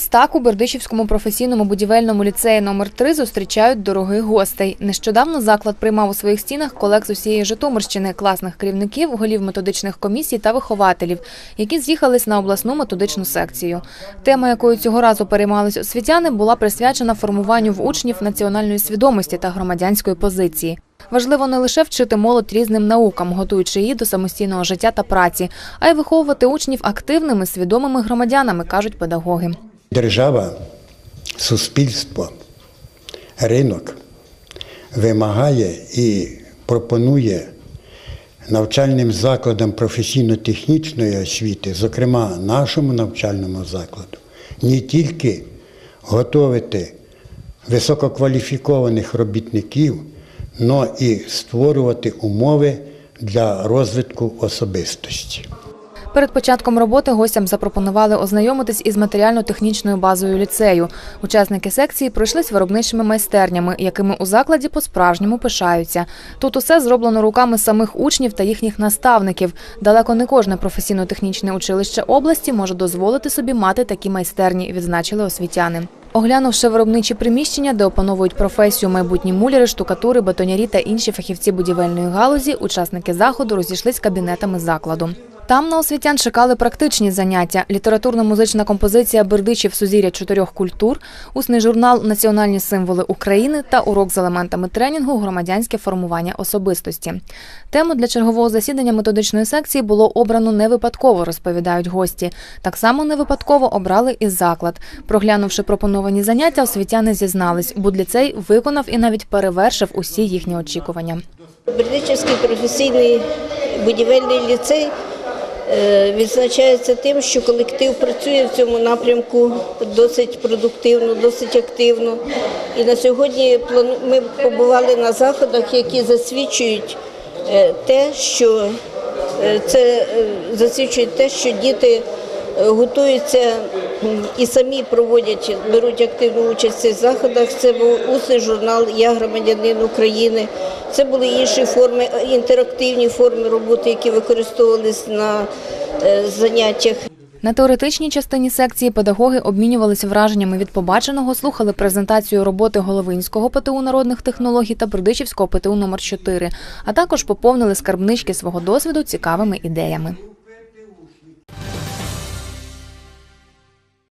так у Бердичівському професійному будівельному ліцеї номер 3 зустрічають дорогих гостей. Нещодавно заклад приймав у своїх стінах колег з усієї Житомирщини, класних керівників, голів методичних комісій та вихователів, які з'їхались на обласну методичну секцію. Тема, якою цього разу переймались освітяни, була присвячена формуванню в учнів національної свідомості та громадянської позиції. Важливо не лише вчити молодь різним наукам, готуючи її до самостійного життя та праці, а й виховувати учнів активними, свідомими громадянами, кажуть педагоги. Держава, суспільство, ринок вимагає і пропонує навчальним закладам професійно-технічної освіти, зокрема нашому навчальному закладу, не тільки готовити висококваліфікованих робітників, але і створювати умови для розвитку особистості. Перед початком роботи гостям запропонували ознайомитись із матеріально-технічною базою ліцею. Учасники секції пройшлись виробничими майстернями, якими у закладі по-справжньому пишаються. Тут усе зроблено руками самих учнів та їхніх наставників. Далеко не кожне професійно-технічне училище області може дозволити собі мати такі майстерні, відзначили освітяни. Оглянувши виробничі приміщення, де опановують професію майбутні муляри, штукатури, бетонярі та інші фахівці будівельної галузі, учасники заходу розійшлись кабінетами закладу. Там на освітян чекали практичні заняття: літературно-музична композиція Бердичів Сузір'я чотирьох культур, усний журнал Національні символи України та урок з елементами тренінгу Громадянське формування особистості. Тему для чергового засідання методичної секції було обрано не випадково, розповідають гості. Так само не випадково обрали і заклад. Проглянувши пропоновані заняття, освітяни зізнались, будліцей виконав і навіть перевершив усі їхні очікування. Бердичівський професійний будівельний ліцей відзначається тим, що колектив працює в цьому напрямку досить продуктивно, досить активно. І на сьогодні ми побували на заходах, які засвідчують е, те, що е, це е, засвідчують те, що діти е, готуються і самі проводять, беруть активну участь в цих заходах. Це був усний журнал Я громадянин України. Це були інші форми, е, інтерактивні форми роботи, які використовувалися на е, заняттях. На теоретичній частині секції педагоги обмінювалися враженнями від побаченого, слухали презентацію роботи Головинського ПТУ народних технологій та Бердичівського ПТУ номер 4 а також поповнили скарбнички свого досвіду цікавими ідеями.